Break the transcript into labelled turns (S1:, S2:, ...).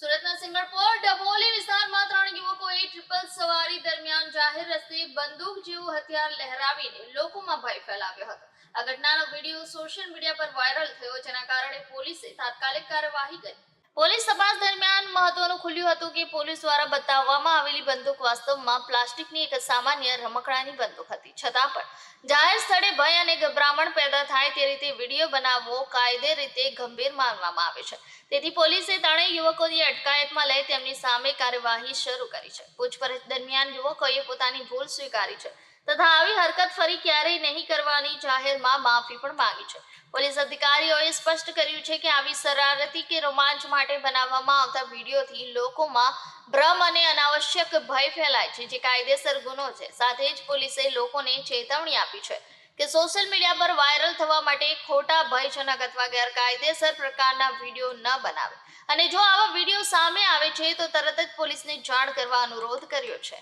S1: સુરતના સિંગણપોર ડભોલી વિસ્તારમાં ત્રણ યુવકોએ ટ્રિપલ સવારી દરમિયાન જાહેર રસ્તે બંદૂક જેવું હથિયાર લહેરાવીને લોકોમાં ભય ફેલાવ્યો હતો. આ ઘટનાનો વીડિયો સોશિયલ મીડિયા પર વાયરલ થયો, જેના કારણે પોલીસે તાત્કાલિક કાર્યવાહી કરી. પોલીસ મહત્વનું ખુલ્યું હતું કે પોલીસ દ્વારા બતાવવામાં આવેલી બંદૂક વાસ્તવમાં પ્લાસ્ટિકની એક સામાન્ય રમકડાની બંદૂક હતી. છતાં પણ જાહેર સ્થળે ભય અને ગભરામણ પેદા થાય તે રીતે વીડિયો બનાવવો કાયદે રીતે ગંભીર માનવામાં આવે છે. તેથી પોલીસે ત્રણેય યુવકોની અટકાયતમાં લઈ તેમની સામે કાર્યવાહી શરૂ કરી છે. પૂછપરછ દરમિયાન યુવકોએ પોતાની ભૂલ સ્વીકારી છે. તથા આવી હરકત ફરી ક્યારેય નહીં કરવાની જાહેરમાં માફી પણ માંગી છે. પોલીસ અધિકારીઓએ સ્પષ્ટ કર્યું છે કે આવી શરારતી કે રોમાંચ માટે બનાવવામાં આવતા વિડીયોથી લોકોમાં ભ્રમ અને અનાવશ્યક ભય ફેલાય છે, જે કાયદેસર ગુનો છે. સાથે જ પોલીસે લોકોને ચેતવણી આપી છે કે સોશિયલ મીડિયા પર વાયરલ થવા માટે ખોટા ભયજનક અથવા ગેરકાયદેસર પ્રકારના વીડિયો ન બનાવે. અને જો આવા વીડિયો સામે આવે છે, તો તરત જ પોલીસને જાણ કરવા અનુરોધ કર્યો છે.